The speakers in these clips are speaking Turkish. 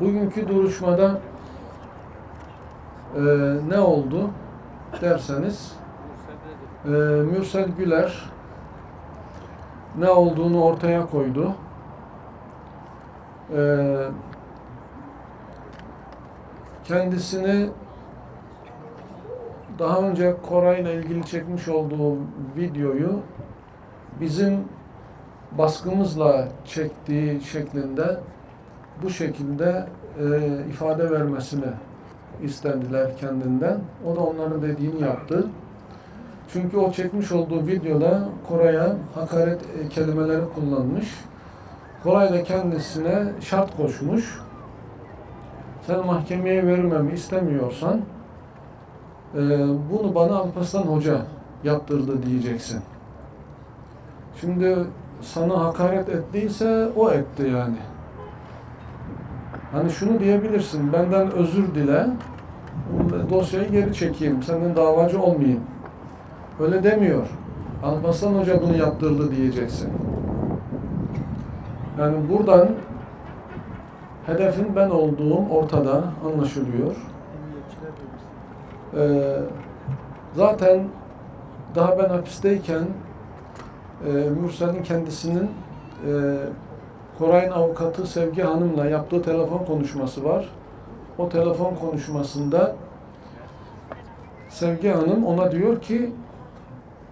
bugünkü duruşmada e, ne oldu derseniz e, Mürsel Güler ne olduğunu ortaya koydu. E, kendisini daha önce Koray ile ilgili çekmiş olduğu videoyu bizim baskımızla çektiği şeklinde bu şekilde e, ifade vermesini istendiler kendinden. O da onların dediğini yaptı. Çünkü o çekmiş olduğu videoda Koray'a hakaret e, kelimeleri kullanmış. Koray da kendisine şart koşmuş. Sen mahkemeye vermemi istemiyorsan e, bunu bana Alparslan Hoca yaptırdı diyeceksin. Şimdi sana hakaret ettiyse o etti yani. Hani şunu diyebilirsin, benden özür dile, dosyayı geri çekeyim, senden davacı olmayayım. Öyle demiyor. Alparslan Hoca bunu yaptırdı diyeceksin. Yani buradan hedefin ben olduğum ortada anlaşılıyor. Ee, zaten daha ben hapisteyken e, Mürsel'in kendisinin e, Koray'ın avukatı Sevgi Hanım'la yaptığı telefon konuşması var. O telefon konuşmasında Sevgi Hanım ona diyor ki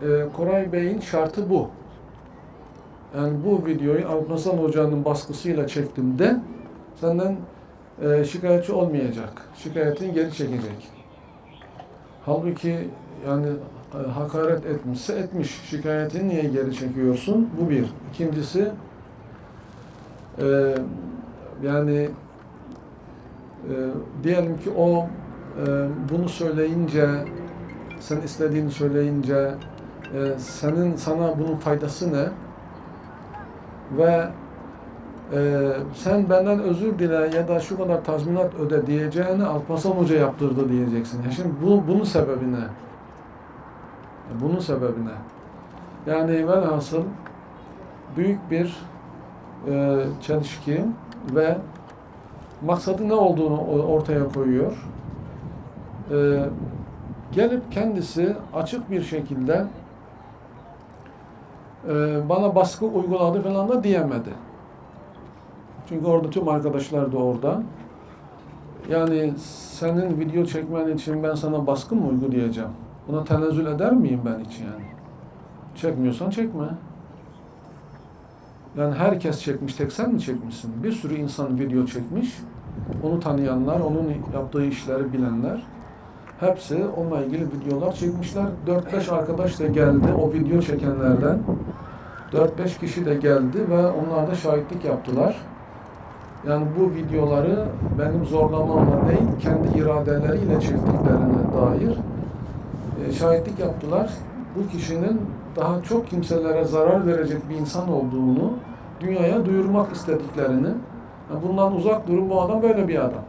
e, Koray Bey'in şartı bu. Yani bu videoyu Alparslan Hoca'nın baskısıyla çektim de senden e, şikayetçi olmayacak. Şikayetini geri çekecek. Halbuki yani e, hakaret etmişse etmiş. Şikayetini niye geri çekiyorsun? Bu bir. İkincisi e, yani e, diyelim ki o e, bunu söyleyince sen istediğini söyleyince e, senin sana bunun faydası ne? Ve e, sen benden özür dile ya da şu kadar tazminat öde diyeceğine Alparslan Hoca yaptırdı diyeceksin. Ya şimdi bu, bunun sebebi ne? Bunun sebebi ne? Yani velhasıl büyük bir e, çelişki ve maksadı ne olduğunu ortaya koyuyor. E, gelip kendisi açık bir şekilde e, bana baskı uyguladı falan da diyemedi. Çünkü orada tüm arkadaşlar da orada. Yani senin video çekmen için ben sana baskı mı uygulayacağım? Buna tenezzül eder miyim ben hiç yani? Çekmiyorsan çekme. Yani herkes çekmiş, tek sen mi çekmişsin? Bir sürü insan video çekmiş. Onu tanıyanlar, onun yaptığı işleri bilenler. Hepsi onunla ilgili videolar çekmişler. 4-5 arkadaş da geldi o video çekenlerden. 4-5 kişi de geldi ve onlar da şahitlik yaptılar. Yani bu videoları benim zorlamamla değil, kendi iradeleriyle çektiklerine dair e, şahitlik yaptılar. Bu kişinin daha çok kimselere zarar verecek bir insan olduğunu dünyaya duyurmak istediklerini ya bundan uzak durun bu adam böyle bir adam.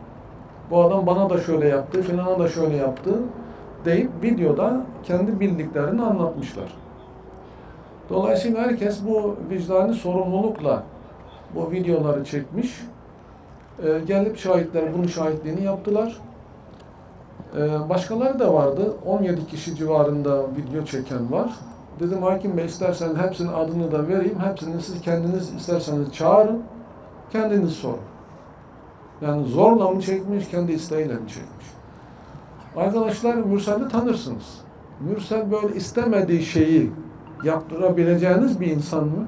Bu adam bana da şöyle yaptı, filana da şöyle yaptı deyip videoda kendi bildiklerini anlatmışlar. Dolayısıyla herkes bu vicdani sorumlulukla bu videoları çekmiş. Ee, gelip şahitler bunun şahitliğini yaptılar. Ee, başkaları da vardı. 17 kişi civarında video çeken var. Dedim hakim bey istersen hepsinin adını da vereyim. Hepsini siz kendiniz isterseniz çağırın. Kendiniz sorun. Yani zorla mı çekmiş, kendi isteğiyle mi çekmiş? Arkadaşlar Mürsel'i tanırsınız. Mürsel böyle istemediği şeyi yaptırabileceğiniz bir insan mı?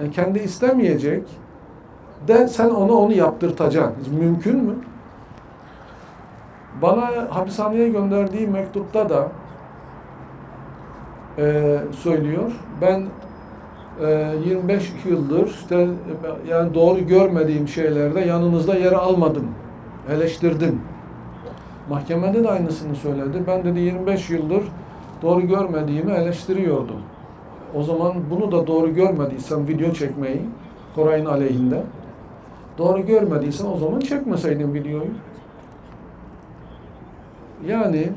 Yani kendi istemeyecek de sen ona onu yaptırtacaksın. Mümkün mü? Bana hapishaneye gönderdiği mektupta da e, söylüyor. Ben e, 25 yıldır işte yani doğru görmediğim şeylerde yanınızda yer almadım. Eleştirdim. Mahkemede de aynısını söyledi. Ben dedi 25 yıldır doğru görmediğimi eleştiriyordum. O zaman bunu da doğru görmediysem video çekmeyi Koray'ın aleyhinde doğru görmediysen o zaman çekmeseydin videoyu. Yani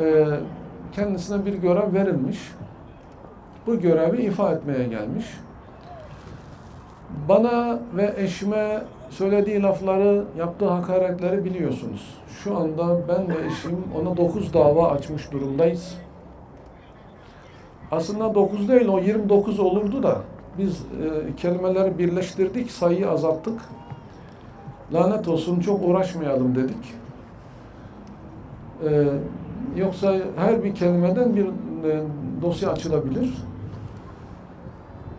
e, kendisine bir görev verilmiş. Bu görevi ifa etmeye gelmiş. Bana ve eşime söylediği lafları, yaptığı hakaretleri biliyorsunuz. Şu anda ben ve eşim ona 9 dava açmış durumdayız. Aslında 9 değil o 29 olurdu da biz e, kelimeleri birleştirdik, sayıyı azalttık. Lanet olsun çok uğraşmayalım dedik. E, yoksa her bir kelimeden bir e, dosya açılabilir.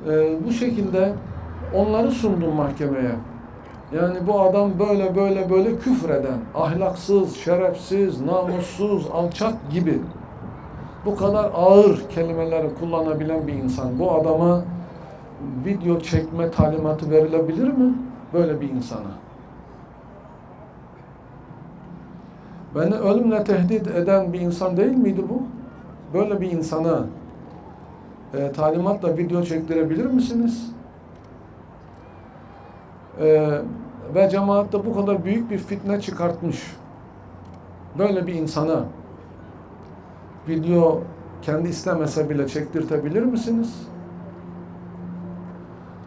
E, bu şekilde onları sundum mahkemeye. Yani bu adam böyle böyle böyle küfreden, ahlaksız, şerefsiz, namussuz, alçak gibi bu kadar ağır kelimeleri kullanabilen bir insan. Bu adama video çekme talimatı verilebilir mi? Böyle bir insana. Beni ölümle tehdit eden bir insan değil miydi bu? Böyle bir insana e, talimatla video çektirebilir misiniz? E, ve cemaatte bu kadar büyük bir fitne çıkartmış. Böyle bir insana video kendi istemese bile çektirtebilir misiniz?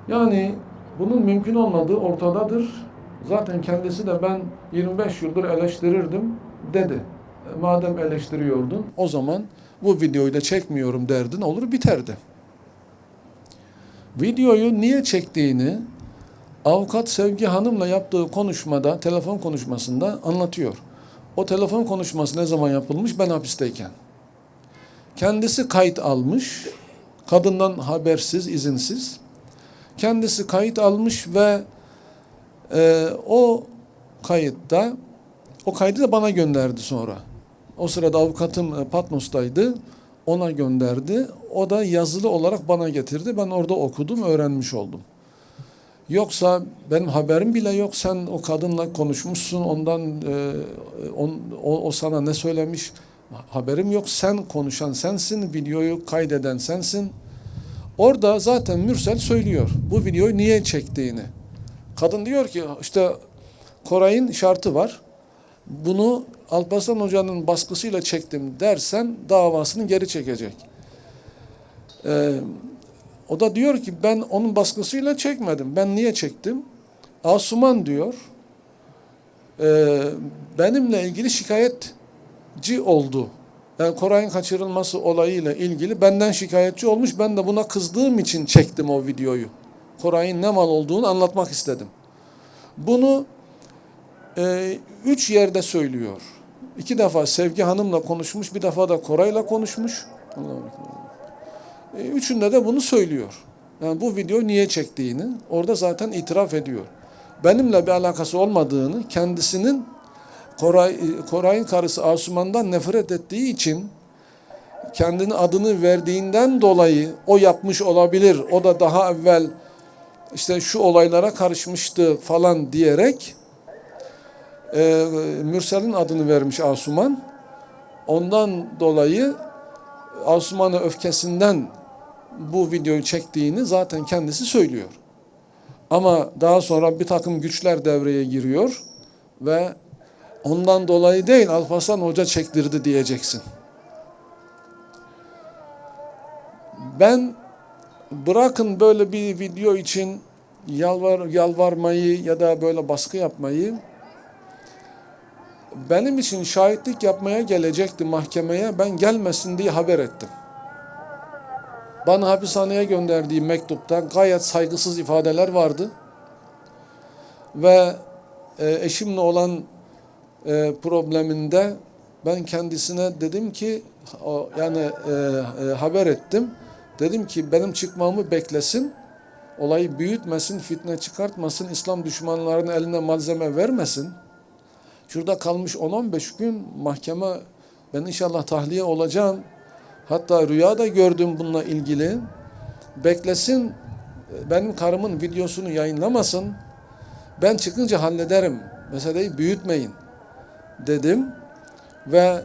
Yani bunun mümkün olmadığı ortadadır. Zaten kendisi de ben 25 yıldır eleştirirdim dedi. Madem eleştiriyordun o zaman bu videoyu da çekmiyorum derdin olur biterdi. Videoyu niye çektiğini avukat Sevgi Hanım'la yaptığı konuşmada, telefon konuşmasında anlatıyor. O telefon konuşması ne zaman yapılmış? Ben hapisteyken. Kendisi kayıt almış, kadından habersiz, izinsiz. Kendisi kayıt almış ve e, o kayıtta, o kaydı da bana gönderdi sonra. O sırada avukatım e, Patmos'taydı, ona gönderdi. O da yazılı olarak bana getirdi. Ben orada okudum, öğrenmiş oldum. Yoksa benim haberim bile yok. Sen o kadınla konuşmuşsun, ondan e, on, o, o sana ne söylemiş haberim yok. Sen konuşan sensin, videoyu kaydeden sensin. Orada zaten Mürsel söylüyor bu videoyu niye çektiğini. Kadın diyor ki işte Koray'ın şartı var. Bunu Alparslan Hoca'nın baskısıyla çektim dersen davasını geri çekecek. Ee, o da diyor ki ben onun baskısıyla çekmedim. Ben niye çektim? Asuman diyor e, benimle ilgili şikayetçi oldu. Yani Koray'ın kaçırılması olayıyla ilgili benden şikayetçi olmuş. Ben de buna kızdığım için çektim o videoyu. Koray'ın ne mal olduğunu anlatmak istedim. Bunu e, üç yerde söylüyor. İki defa Sevgi Hanım'la konuşmuş, bir defa da Koray'la konuşmuş. E, üçünde de bunu söylüyor. Yani bu video niye çektiğini orada zaten itiraf ediyor. Benimle bir alakası olmadığını, kendisinin Koray, Koray'ın karısı Asuman'dan nefret ettiği için kendini adını verdiğinden dolayı o yapmış olabilir. O da daha evvel işte şu olaylara karışmıştı falan diyerek e, Mürsel'in adını vermiş Asuman. Ondan dolayı Asuman'ın öfkesinden bu videoyu çektiğini zaten kendisi söylüyor. Ama daha sonra bir takım güçler devreye giriyor ve ondan dolayı değil Alparslan Hoca çektirdi diyeceksin. Ben bırakın böyle bir video için yalvar yalvarmayı ya da böyle baskı yapmayı benim için şahitlik yapmaya gelecekti mahkemeye ben gelmesin diye haber ettim. Bana hapishaneye gönderdiği mektupta gayet saygısız ifadeler vardı. Ve e, eşimle olan e, probleminde ben kendisine dedim ki o, yani e, e, haber ettim. Dedim ki benim çıkmamı beklesin. Olayı büyütmesin, fitne çıkartmasın, İslam düşmanlarının eline malzeme vermesin. Şurada kalmış 10-15 gün mahkeme ben inşallah tahliye olacağım. Hatta rüyada gördüm bununla ilgili. Beklesin benim karımın videosunu yayınlamasın. Ben çıkınca hallederim. Meseleyi büyütmeyin dedim. Ve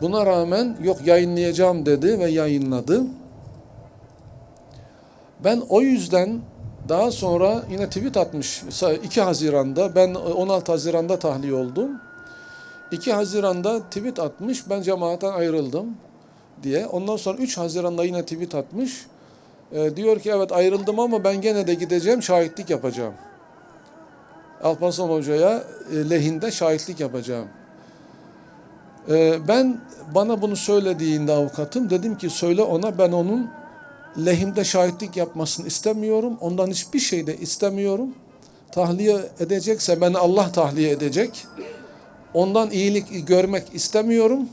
buna rağmen yok yayınlayacağım dedi ve yayınladı. Ben o yüzden daha sonra yine tweet atmış 2 Haziran'da ben 16 Haziran'da tahliye oldum. 2 Haziran'da tweet atmış ben cemaatten ayrıldım diye. Ondan sonra 3 Haziran'da yine tweet atmış. E, diyor ki evet ayrıldım ama ben gene de gideceğim şahitlik yapacağım. Alparslan Hoca'ya e, lehinde şahitlik yapacağım. E, ben bana bunu söylediğinde avukatım dedim ki söyle ona ben onun lehimde şahitlik yapmasını istemiyorum. Ondan hiçbir şey de istemiyorum. Tahliye edecekse beni Allah tahliye edecek. Ondan iyilik görmek istemiyorum.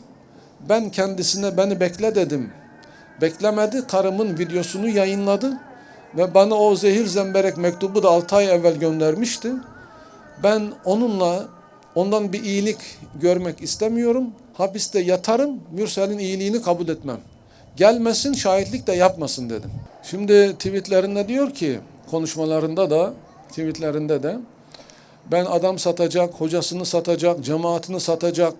Ben kendisine beni bekle dedim. Beklemedi. Karımın videosunu yayınladı. Ve bana o zehir zemberek mektubu da 6 ay evvel göndermişti. Ben onunla ondan bir iyilik görmek istemiyorum. Hapiste yatarım. Mürsel'in iyiliğini kabul etmem. Gelmesin şahitlik de yapmasın dedim. Şimdi tweetlerinde diyor ki konuşmalarında da tweetlerinde de ben adam satacak, hocasını satacak, cemaatini satacak,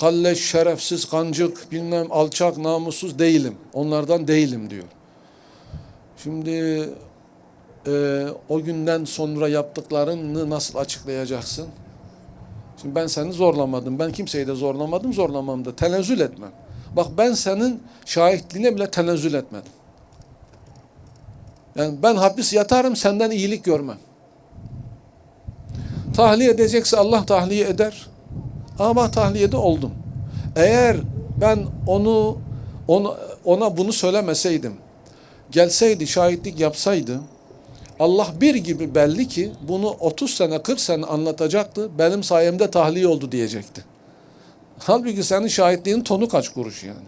kalleş, şerefsiz, kancık, bilmem alçak, namussuz değilim. Onlardan değilim diyor. Şimdi e, o günden sonra yaptıklarını nasıl açıklayacaksın? Şimdi ben seni zorlamadım. Ben kimseyi de zorlamadım, zorlamam da. Tenezzül etmem. Bak ben senin şahitliğine bile tenezzül etmedim. Yani ben hapis yatarım, senden iyilik görmem. Tahliye edecekse Allah tahliye eder. Ama tahliyede oldum. Eğer ben onu ona, ona bunu söylemeseydim, gelseydi, şahitlik yapsaydı, Allah bir gibi belli ki bunu 30 sene, 40 sene anlatacaktı. Benim sayemde tahliye oldu diyecekti. Halbuki senin şahitliğin tonu kaç kuruş yani.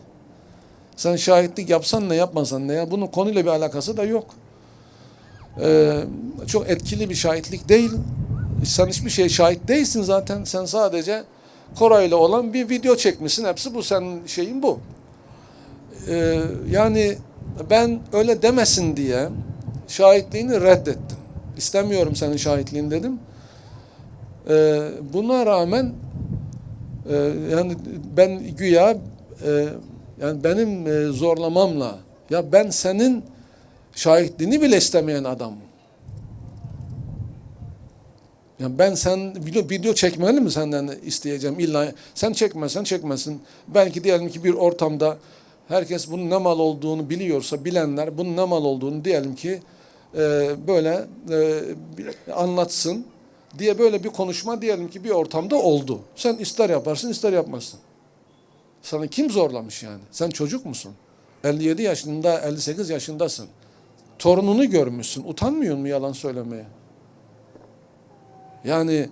Sen şahitlik yapsan ne yapmasan ne ya bunun konuyla bir alakası da yok. Ee, çok etkili bir şahitlik değil. Sen hiçbir şey şahit değilsin zaten. Sen sadece Koray'la olan bir video çekmişsin. Hepsi bu senin şeyin bu. Ee, yani ben öyle demesin diye şahitliğini reddettim. İstemiyorum senin şahitliğini dedim. Ee, buna rağmen e, yani ben güya e, yani benim e, zorlamamla ya ben senin şahitliğini bile istemeyen adamım. Yani ben sen video, video çekmeli mi senden isteyeceğim illa sen çekmezsen çekmesin. Belki diyelim ki bir ortamda herkes bunun ne mal olduğunu biliyorsa bilenler bunun ne mal olduğunu diyelim ki e, böyle e, anlatsın diye böyle bir konuşma diyelim ki bir ortamda oldu. Sen ister yaparsın ister yapmazsın. Sana kim zorlamış yani? Sen çocuk musun? 57 yaşında 58 yaşındasın. Torununu görmüşsün. Utanmıyor mu yalan söylemeye? Yani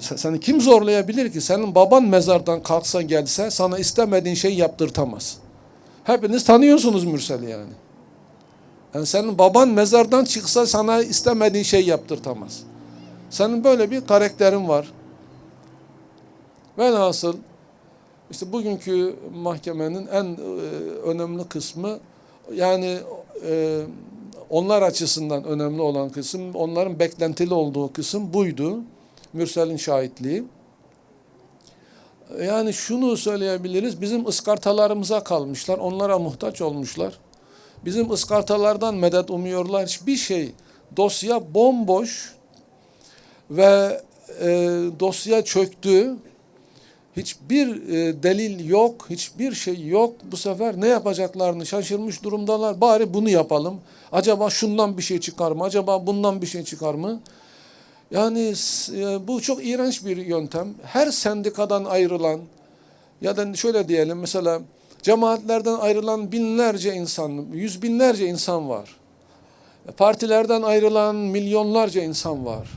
se- seni kim zorlayabilir ki? Senin baban mezardan kalksa gelse sana istemediğin şeyi yaptırtamaz. Hepiniz tanıyorsunuz Mürsel'i yani. Yani senin baban mezardan çıksa sana istemediğin şey yaptırtamaz. Senin böyle bir karakterin var. Velhasıl işte bugünkü mahkemenin en e, önemli kısmı yani e, onlar açısından önemli olan kısım, onların beklentili olduğu kısım buydu. Mürsel'in şahitliği. Yani şunu söyleyebiliriz, bizim ıskartalarımıza kalmışlar, onlara muhtaç olmuşlar. Bizim ıskartalardan medet umuyorlar. Hiçbir şey, dosya bomboş ve e, dosya çöktü. Hiçbir e, delil yok, hiçbir şey yok. Bu sefer ne yapacaklarını şaşırmış durumdalar. Bari bunu yapalım. Acaba şundan bir şey çıkar mı? Acaba bundan bir şey çıkar mı? Yani e, bu çok iğrenç bir yöntem. Her sendikadan ayrılan ya da şöyle diyelim mesela cemaatlerden ayrılan binlerce insan, yüz binlerce insan var. Partilerden ayrılan milyonlarca insan var.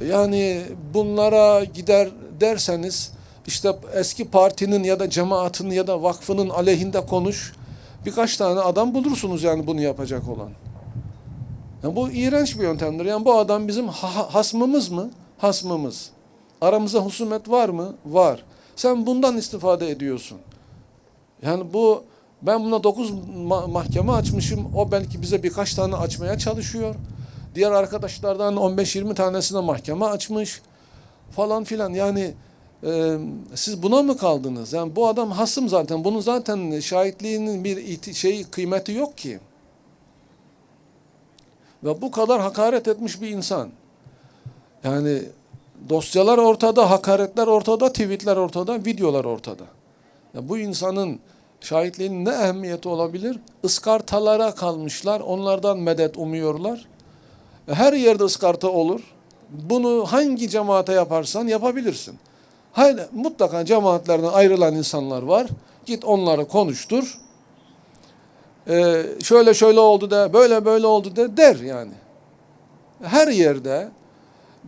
Yani bunlara gider derseniz işte eski partinin ya da cemaatin ya da vakfının aleyhinde konuş. Birkaç tane adam bulursunuz yani bunu yapacak olan. Yani bu iğrenç bir yöntemdir. Yani bu adam bizim ha- hasmımız mı? Hasmımız. Aramızda husumet var mı? Var. Sen bundan istifade ediyorsun. Yani bu ben buna 9 mahkeme açmışım. O belki bize birkaç tane açmaya çalışıyor. Diğer arkadaşlardan 15-20 tanesine mahkeme açmış falan filan. Yani e, siz buna mı kaldınız? Yani bu adam hasım zaten. Bunun zaten şahitliğinin bir şeyi kıymeti yok ki. Ve bu kadar hakaret etmiş bir insan. Yani dosyalar ortada, hakaretler ortada, tweetler ortada, videolar ortada. Ya bu insanın şahitliğinin ne ehemmiyeti olabilir? Iskartalara kalmışlar, onlardan medet umuyorlar. Her yerde ıskarta olur. Bunu hangi cemaate yaparsan yapabilirsin. Hayır, mutlaka cemaatlerden ayrılan insanlar var. Git onları konuştur. Ee, şöyle şöyle oldu de, böyle böyle oldu de der yani. Her yerde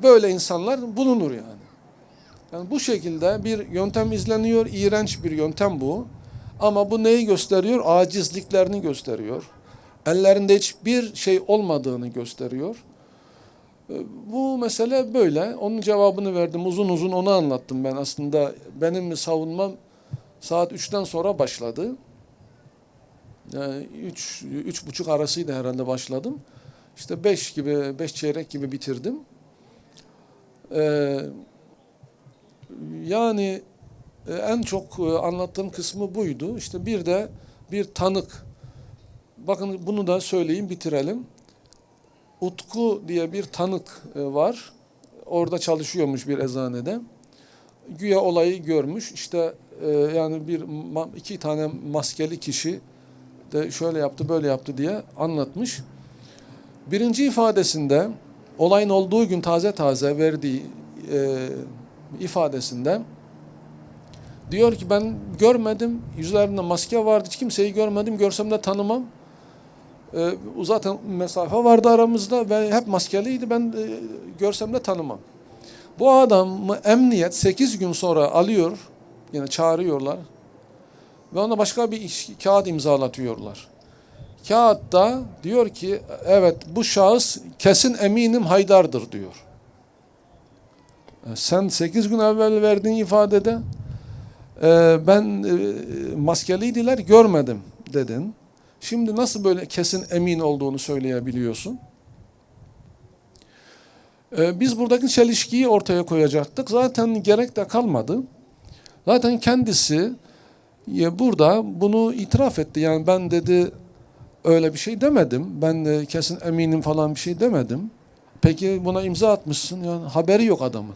böyle insanlar bulunur yani. Yani bu şekilde bir yöntem izleniyor. İğrenç bir yöntem bu. Ama bu neyi gösteriyor? Acizliklerini gösteriyor. Ellerinde hiçbir şey olmadığını gösteriyor. Bu mesele böyle. Onun cevabını verdim. Uzun uzun onu anlattım ben. Aslında benim savunmam saat 3'ten sonra başladı. Yani 3 üç buçuk arasıydı herhalde başladım. İşte 5 gibi, 5 çeyrek gibi bitirdim. Ee, yani e, en çok e, anlattığım kısmı buydu. İşte bir de bir tanık. Bakın bunu da söyleyeyim bitirelim. Utku diye bir tanık e, var. Orada çalışıyormuş bir eczanede. Güya olayı görmüş. İşte e, yani bir iki tane maskeli kişi de şöyle yaptı böyle yaptı diye anlatmış. Birinci ifadesinde olayın olduğu gün taze taze verdiği e, ifadesinde diyor ki ben görmedim yüzlerinde maske vardı hiç kimseyi görmedim görsem de tanımam. E, zaten mesafe vardı aramızda ve hep maskeliydi ben e, görsem de tanımam. Bu adamı emniyet 8 gün sonra alıyor yine çağırıyorlar ve ona başka bir iş, kağıt imzalatıyorlar. Kağıtta diyor ki evet bu şahıs kesin eminim Haydar'dır diyor. E, Sen 8 gün evvel verdiğin ifadede e, ben e, maskeliydiler görmedim dedin. Şimdi nasıl böyle kesin emin olduğunu söyleyebiliyorsun? E, Biz buradaki çelişkiyi ortaya koyacaktık. Zaten gerek de kalmadı. Zaten kendisi ya burada bunu itiraf etti. Yani ben dedi öyle bir şey demedim. Ben de kesin eminim falan bir şey demedim. Peki buna imza atmışsın. Yani haberi yok adamın.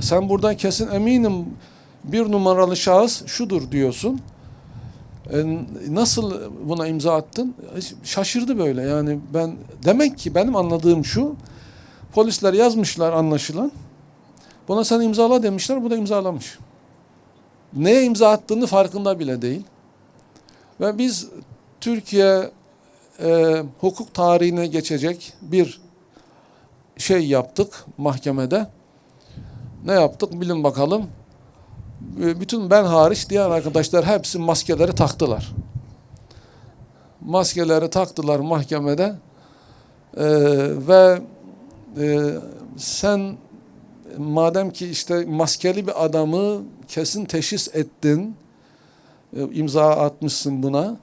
Sen buradan kesin eminim bir numaralı şahıs şudur diyorsun. E, nasıl buna imza attın? Şaşırdı böyle. Yani ben demek ki benim anladığım şu. Polisler yazmışlar anlaşılan. Buna sen imzala demişler. Bu da imzalamış. Neye imza attığını farkında bile değil. Ve biz Türkiye e, hukuk tarihine geçecek bir şey yaptık mahkemede. Ne yaptık bilin bakalım. E, Bütün ben hariç diğer arkadaşlar hepsi maskeleri taktılar. Maskeleri taktılar mahkemede. E, ve e, sen madem ki işte maskeli bir adamı kesin teşhis ettin, e, imza atmışsın buna.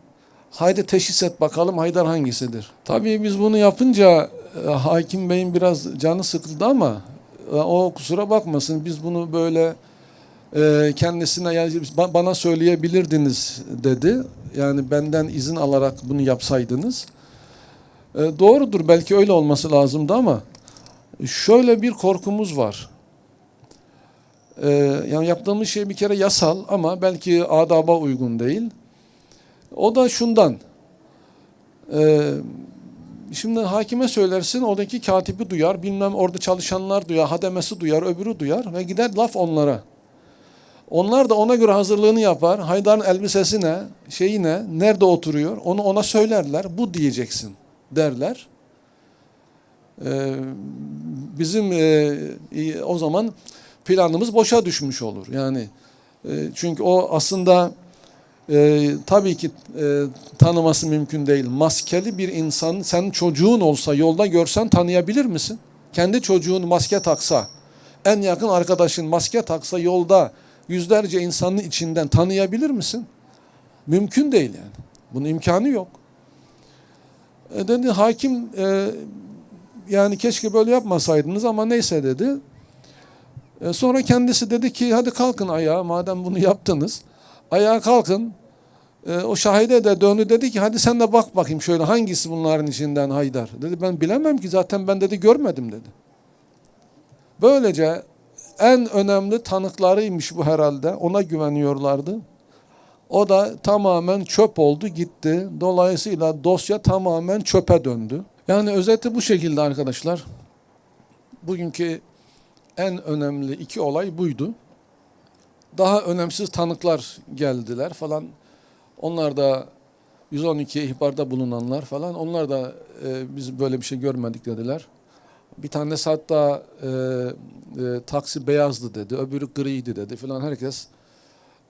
Haydi teşhis et bakalım Haydar hangisidir? Tabii biz bunu yapınca e, hakim beyin biraz canı sıkıldı ama e, o kusura bakmasın biz bunu böyle e, kendisine yani ba- bana söyleyebilirdiniz dedi. Yani benden izin alarak bunu yapsaydınız. E, doğrudur belki öyle olması lazımdı ama şöyle bir korkumuz var. Ee, yani yaptığımız şey bir kere yasal ama belki adaba uygun değil. O da şundan. Ee, şimdi hakime söylersin oradaki katibi duyar, bilmem orada çalışanlar duyar, hademesi duyar, öbürü duyar ve gider laf onlara. Onlar da ona göre hazırlığını yapar. Haydar'ın elbisesi ne, şeyi ne, nerede oturuyor onu ona söylerler. Bu diyeceksin derler. Ee, bizim e, o zaman planımız boşa düşmüş olur. Yani e, çünkü o aslında e, tabii ki e, tanıması mümkün değil. Maskeli bir insan, sen çocuğun olsa yolda görsen tanıyabilir misin? Kendi çocuğun maske taksa, en yakın arkadaşın maske taksa yolda yüzlerce insanın içinden tanıyabilir misin? Mümkün değil yani. Bunun imkanı yok. E dedi hakim e, yani keşke böyle yapmasaydınız ama neyse dedi. E, Sonra kendisi dedi ki hadi kalkın ayağa madem bunu yaptınız. Ayağa kalkın. E, o şahide de döndü dedi ki hadi sen de bak bakayım şöyle hangisi bunların içinden Haydar. Dedi ben bilemem ki zaten ben dedi görmedim dedi. Böylece en önemli tanıklarıymış bu herhalde. Ona güveniyorlardı. O da tamamen çöp oldu gitti. Dolayısıyla dosya tamamen çöpe döndü. Yani özeti bu şekilde arkadaşlar. Bugünkü en önemli iki olay buydu. Daha önemsiz tanıklar geldiler falan. Onlar da 112 ihbarda bulunanlar falan. Onlar da e, biz böyle bir şey görmedik dediler. Bir tanesi hatta e, e, taksi beyazdı dedi, öbürü griydi dedi falan. Herkes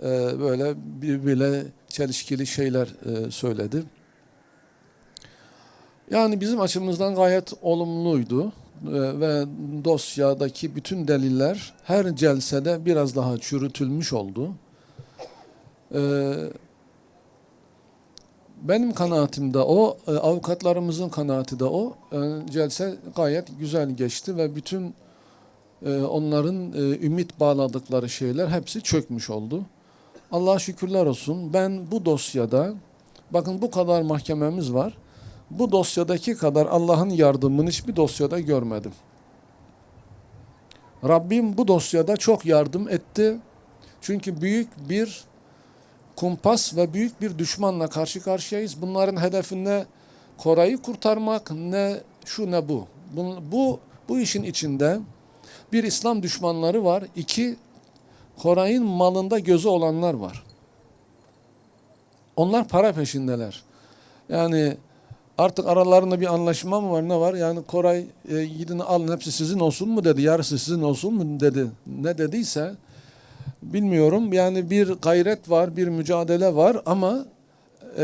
e, böyle birbiriyle çelişkili şeyler e, söyledi. Yani bizim açımızdan gayet olumluydu E, ve dosyadaki bütün deliller her celsede biraz daha çürütülmüş oldu. E, benim kanaatimde o, e, avukatlarımızın kanaati de o. E, celse gayet güzel geçti ve bütün e, onların ümit bağladıkları şeyler hepsi çökmüş oldu. Allah'a şükürler olsun. Ben bu dosyada, bakın bu kadar mahkememiz var. Bu dosyadaki kadar Allah'ın yardımını hiçbir dosyada görmedim. Rabbim bu dosyada çok yardım etti. Çünkü büyük bir kumpas ve büyük bir düşmanla karşı karşıyayız. Bunların hedefi ne Koray'ı kurtarmak ne şu ne bu. Bu, bu, bu işin içinde bir İslam düşmanları var. iki Koray'ın malında gözü olanlar var. Onlar para peşindeler. Yani artık aralarında bir anlaşma mı var ne var? Yani Koray e, gidin alın hepsi sizin olsun mu dedi. Yarısı sizin olsun mu dedi. Ne dediyse bilmiyorum. Yani bir gayret var, bir mücadele var ama e,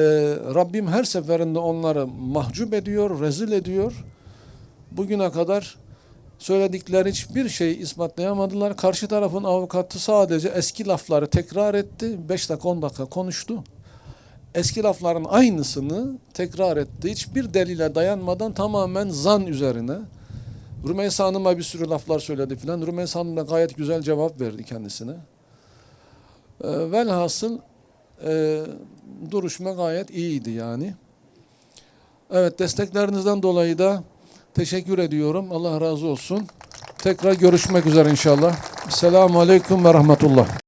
Rabbim her seferinde onları mahcup ediyor, rezil ediyor. Bugüne kadar söyledikleri hiçbir şey ispatlayamadılar. Karşı tarafın avukatı sadece eski lafları tekrar etti. 5 dakika 10 dakika konuştu. Eski lafların aynısını tekrar etti. Hiçbir delile dayanmadan tamamen zan üzerine. Rümeysa Hanım'a bir sürü laflar söyledi filan. Rümeysa Hanım da gayet güzel cevap verdi kendisine. E, velhasıl e, duruşma gayet iyiydi yani. Evet desteklerinizden dolayı da teşekkür ediyorum. Allah razı olsun. Tekrar görüşmek üzere inşallah. Selamun Aleyküm ve Rahmetullah.